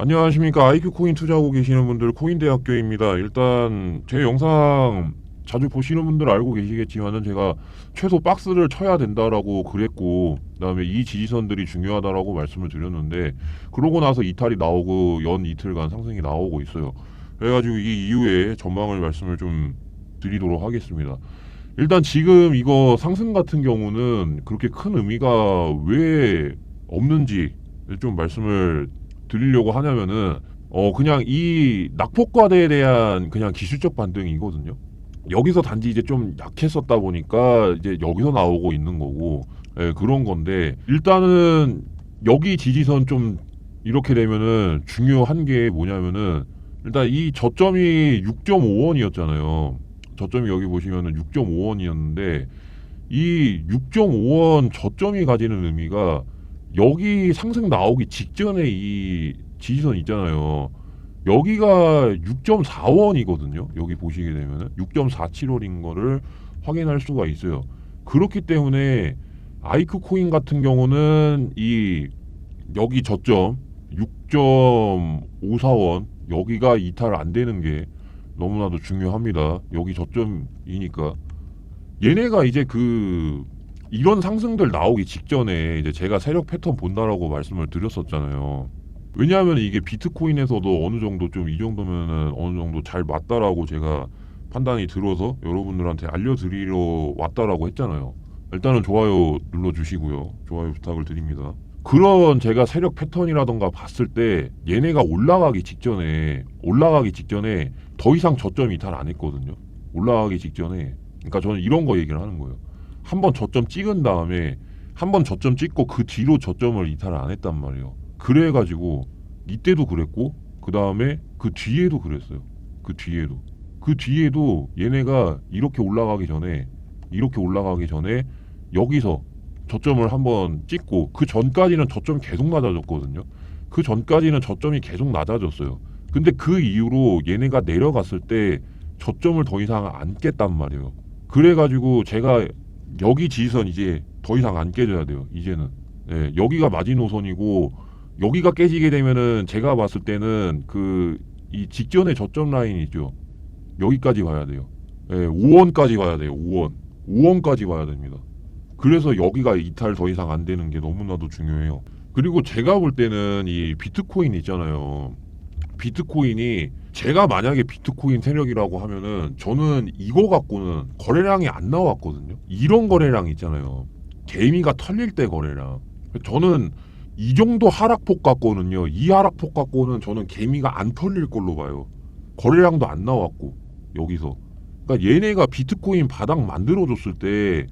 안녕하십니까 IQ 코인 투자하고 계시는 분들 코인대학교입니다. 일단 제 영상 자주 보시는 분들 알고 계시겠지만은 제가 최소 박스를 쳐야 된다라고 그랬고 그다음에 이 지지선들이 중요하다라고 말씀을 드렸는데 그러고 나서 이탈이 나오고 연 이틀간 상승이 나오고 있어요. 그래가지고 이 이후에 전망을 말씀을 좀 드리도록 하겠습니다. 일단 지금 이거 상승 같은 경우는 그렇게 큰 의미가 왜 없는지 좀 말씀을 드리려고 하냐면은 어 그냥 이 낙폭과대에 대한 그냥 기술적 반등이거든요. 여기서 단지 이제 좀 약했었다 보니까 이제 여기서 나오고 있는 거고 예, 그런 건데 일단은 여기 지지선 좀 이렇게 되면은 중요한 게 뭐냐면은 일단 이 저점이 6.5원이었잖아요. 저점이 여기 보시면은 6.5원이었는데 이 6.5원 저점이 가지는 의미가 여기 상승 나오기 직전에 이 지지선 있잖아요. 여기가 6.4원이거든요. 여기 보시게 되면은 6.47원인 거를 확인할 수가 있어요. 그렇기 때문에 아이크 코인 같은 경우는 이 여기 저점 6.54원 여기가 이탈 안 되는 게 너무나도 중요합니다. 여기 저점이니까 얘네가 이제 그 이런 상승들 나오기 직전에 이제 제가 세력 패턴 본다라고 말씀을 드렸었잖아요. 왜냐하면 이게 비트코인에서도 어느 정도 좀 이 정도면은 어느 정도 잘 맞다라고 제가 판단이 들어서 여러분들한테 알려드리러 왔다라고 했잖아요. 일단은 좋아요 눌러주시고요. 좋아요 부탁을 드립니다. 그런 제가 세력 패턴이라던가 봤을 때 얘네가 올라가기 직전에 올라가기 직전에 더 이상 저점 이탈 안 했거든요. 올라가기 직전에 그러니까 저는 이런 거 얘기를 하는 거예요. 한 번 저점 찍은 다음에 한 번 저점 찍고 그 뒤로 저점을 이탈을 안 했단 말이에요. 그래가지고 이때도 그랬고 그 다음에 그 뒤에도 그랬어요. 그 뒤에도 그 뒤에도 얘네가 이렇게 올라가기 전에 이렇게 올라가기 전에 여기서 저점을 한번 찍고 그 전까지는 저점이 계속 낮아졌거든요. 그 전까지는 저점이 계속 낮아졌어요. 근데 그 이후로 얘네가 내려갔을 때 저점을 더 이상 안 깼단 말이에요. 그래가지고 제가 여기 지지선 이제 더 이상 안 깨져야 돼요. 이제는 예, 여기가 마지노선이고 여기가 깨지게 되면은 제가 봤을 때는 그 이 직전의 저점 라인이죠. 여기까지 가야 돼요. 예, 5원까지 가야 돼요. 5원. 5원까지 가야 됩니다. 그래서 여기가 이탈 더 이상 안 되는 게 너무나도 중요해요. 그리고 제가 볼 때는 이 비트코인 있잖아요. 비트코인이 제가 만약에 비트코인 세력이라고 하면은 저는 이거 갖고는 거래량이 안 나왔거든요. 이런 거래량 있잖아요. 개미가 털릴 때 거래량. 저는 이 정도 하락폭 갖고는요. 이 하락폭 갖고는 저는 개미가 안 털릴 걸로 봐요. 거래량도 안 나왔고 여기서. 그러니까 얘네가 비트코인 바닥 만들어줬을 때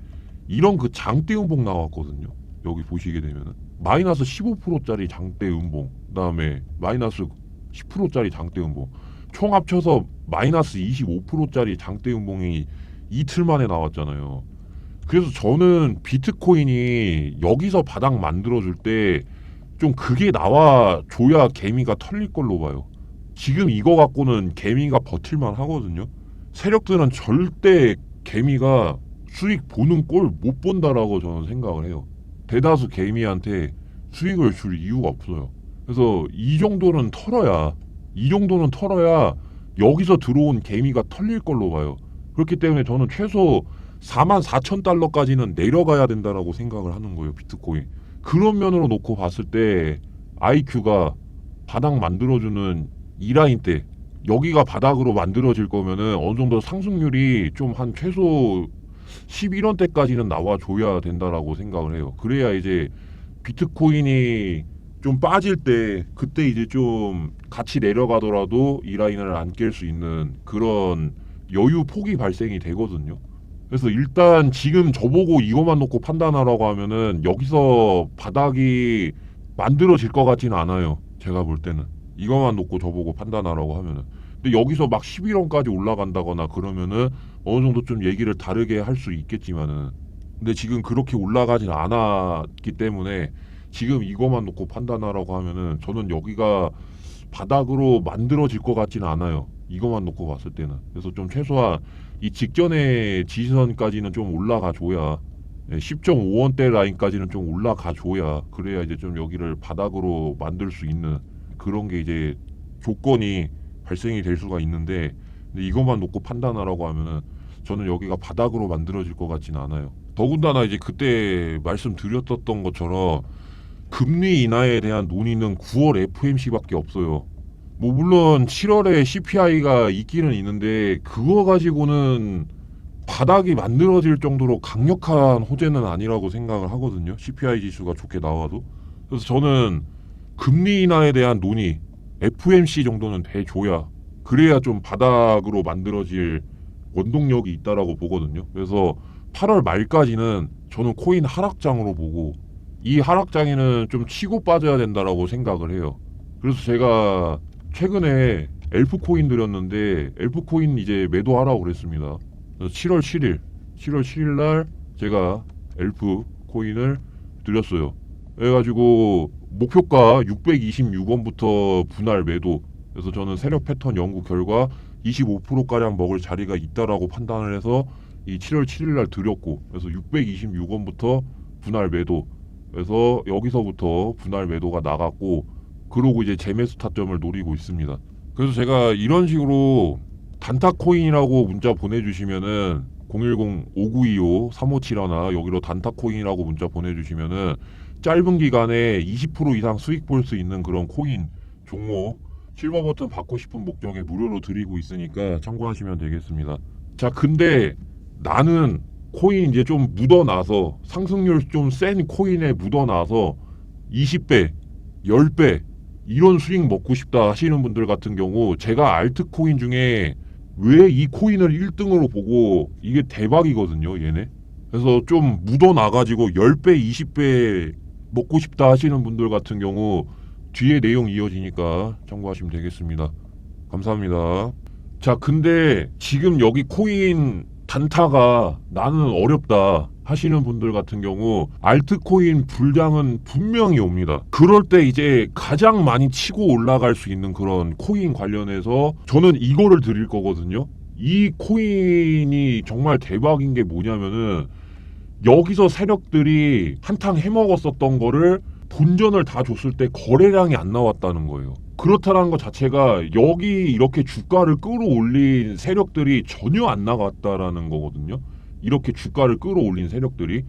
이런 그 장대 음봉 나왔거든요. 여기 보시게 되면은 마이너스 15%짜리 장대 음봉, 그다음에 마이너스 10%짜리 장대 음봉, 총 합쳐서 마이너스 25%짜리 장대 음봉이 이틀 만에 나왔잖아요. 그래서 저는 비트코인이 여기서 바닥 만들어줄 때 좀 그게 나와 줘야 개미가 털릴 걸로 봐요. 지금 이거 갖고는 개미가 버틸만 하거든요. 세력들은 절대 개미가 수익 보는 꼴 못 본다라고 저는 생각을 해요. 대다수 개미한테 수익을 줄 이유가 없어요. 그래서 이 정도는 털어야 이 정도는 털어야 여기서 들어온 개미가 털릴 걸로 봐요. 그렇기 때문에 저는 최소 4만 4천 달러까지는 내려가야 된다라고 생각을 하는 거예요. 비트코인. 그런 면으로 놓고 봤을 때 IQ가 바닥 만들어주는 이 라인 때 여기가 바닥으로 만들어질 거면은 어느 정도 상승률이 좀 한 최소 11원 대까지는 나와줘야 된다라고 생각을 해요. 그래야 이제 비트코인이 좀 빠질 때 그때 이제 좀 같이 내려가더라도 이 라인을 안 깰 수 있는 그런 여유 폭이 발생이 되거든요. 그래서 일단 지금 저보고 이것만 놓고 판단하라고 하면은 여기서 바닥이 만들어질 것 같지는 않아요. 제가 볼 때는 이것만 놓고 저보고 판단하라고 하면은 근데 여기서 막 11원까지 올라간다거나 그러면은 어느 정도 좀 얘기를 다르게 할 수 있겠지만은 근데 지금 그렇게 올라가진 않았기 때문에 지금 이것만 놓고 판단하라고 하면은 저는 여기가 바닥으로 만들어질 것 같지는 않아요. 이것만 놓고 봤을 때는 그래서 좀 최소한 이 직전의 지지선까지는 좀 올라가 줘야 10.5원대 라인까지는 좀 올라가 줘야 그래야 이제 좀 여기를 바닥으로 만들 수 있는 그런 게 이제 조건이 발생이 될 수가 있는데 근데 이것만 놓고 판단하라고 하면은 저는 여기가 바닥으로 만들어질 것 같지는 않아요. 더군다나 이제 그때 말씀드렸던 것처럼 금리 인하에 대한 논의는 9월 FMC밖에 없어요. 뭐 물론 7월에 CPI가 있기는 있는데 그거 가지고는 바닥이 만들어질 정도로 강력한 호재는 아니라고 생각을 하거든요. CPI 지수가 좋게 나와도. 그래서 저는 금리 인하에 대한 논의 FMC 정도는 돼줘야 그래야 좀 바닥으로 만들어질 원동력이 있다라고 보거든요. 그래서 8월 말까지는 저는 코인 하락장으로 보고 이 하락장에는 좀 치고 빠져야 된다라고 생각을 해요. 그래서 제가 최근에 엘프 코인 드렸는데 엘프 코인 이제 매도하라고 그랬습니다. 그래서 7월 7일, 7월 7일 날 제가 엘프 코인을 드렸어요. 그래가지고 목표가 626원부터 분할 매도. 그래서 저는 세력 패턴 연구 결과 25% 가량 먹을 자리가 있다라고 판단을 해서 이 7월 7일 날 드렸고 그래서 626원부터 분할 매도. 그래서 여기서부터 분할 매도가 나갔고 그러고 이제 재매수 타점을 노리고 있습니다. 그래서 제가 이런 식으로 단타 코인이라고 문자 보내주시면은 010-5925-357하나 여기로 단타 코인이라고 문자 보내주시면은 짧은 기간에 20% 이상 수익 볼 수 있는 그런 코인 종목 실버 버튼 받고 싶은 목적에 무료로 드리고 있으니까 참고하시면 되겠습니다. 자, 근데 나는 코인 이제 좀 묻어나서 상승률 좀 센 코인에 묻어나서 20배, 10배 이런 수익 먹고 싶다 하시는 분들 같은 경우 제가 알트코인 중에 왜 이 코인을 1등으로 보고 이게 대박이거든요, 얘네. 그래서 좀 묻어나가지고 10배, 20배 먹고 싶다 하시는 분들 같은 경우 뒤에 내용 이어지니까 참고하시면 되겠습니다. 감사합니다. 자, 근데 지금 여기 코인 단타가 나는 어렵다 하시는 분들 같은 경우 알트코인 불량은 분명히 옵니다. 그럴 때 이제 가장 많이 치고 올라갈 수 있는 그런 코인 관련해서 저는 이거를 드릴 거거든요. 이 코인이 정말 대박인 게 뭐냐면은 여기서 세력들이 한탕 해먹었었던 거를 본전을 다 줬을 때 거래량이 안 나왔다는 거예요. 그렇다는 것 자체가 여기 이렇게 주가를 끌어올린 세력들이 전혀 안 나갔다라는 거거든요. 이렇게 주가를 끌어올린 세력들이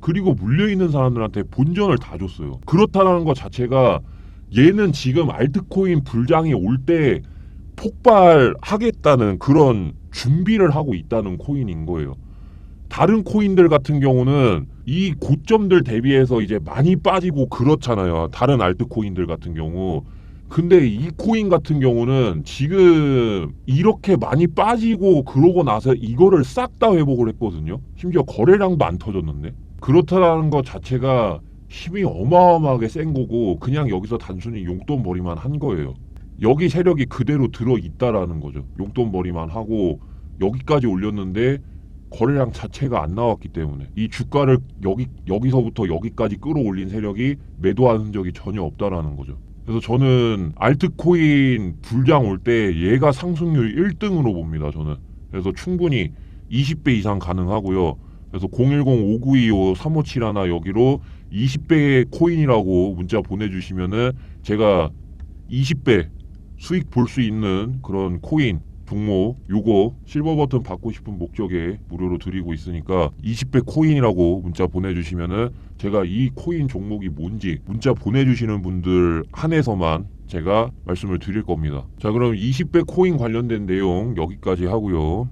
그리고 물려 있는 사람들한테 본전을 다 줬어요. 그렇다는 것 자체가 얘는 지금 알트코인 불장이 올 때 폭발하겠다는 그런 준비를 하고 있다는 코인인 거예요. 다른 코인들 같은 경우는 이 고점들 대비해서 이제 많이 빠지고 그렇잖아요. 다른 알트 코인들 같은 경우. 근데 이 코인 같은 경우는 지금 이렇게 많이 빠지고 그러고 나서 이거를 싹 다 회복을 했거든요. 심지어 거래량도 안 터졌는데. 그렇다는 것 자체가 힘이 어마어마하게 센 거고 그냥 여기서 단순히 용돈벌이만 한 거예요. 여기 세력이 그대로 들어 있다라는 거죠. 용돈벌이만 하고 여기까지 올렸는데 거래량 자체가 안 나왔기 때문에 이 주가를 여기 여기서부터 여기까지 끌어올린 세력이 매도한 흔적이 전혀 없다라는 거죠. 그래서 저는 알트코인 불장 올 때 얘가 상승률 1등으로 봅니다. 저는 그래서 충분히 20배 이상 가능하고요. 그래서 010-5925-357 여기로 20배의 코인이라고 문자 보내주시면은 제가 20배 수익 볼 수 있는 그런 코인 종목 요거 실버 버튼 받고 싶은 목적에 무료로 드리고 있으니까 20배 코인이라고 문자 보내주시면은 제가 이 코인 종목이 뭔지 문자 보내주시는 분들 한해서만 제가 말씀을 드릴 겁니다. 자 그럼 20배 코인 관련된 내용 여기까지 하고요.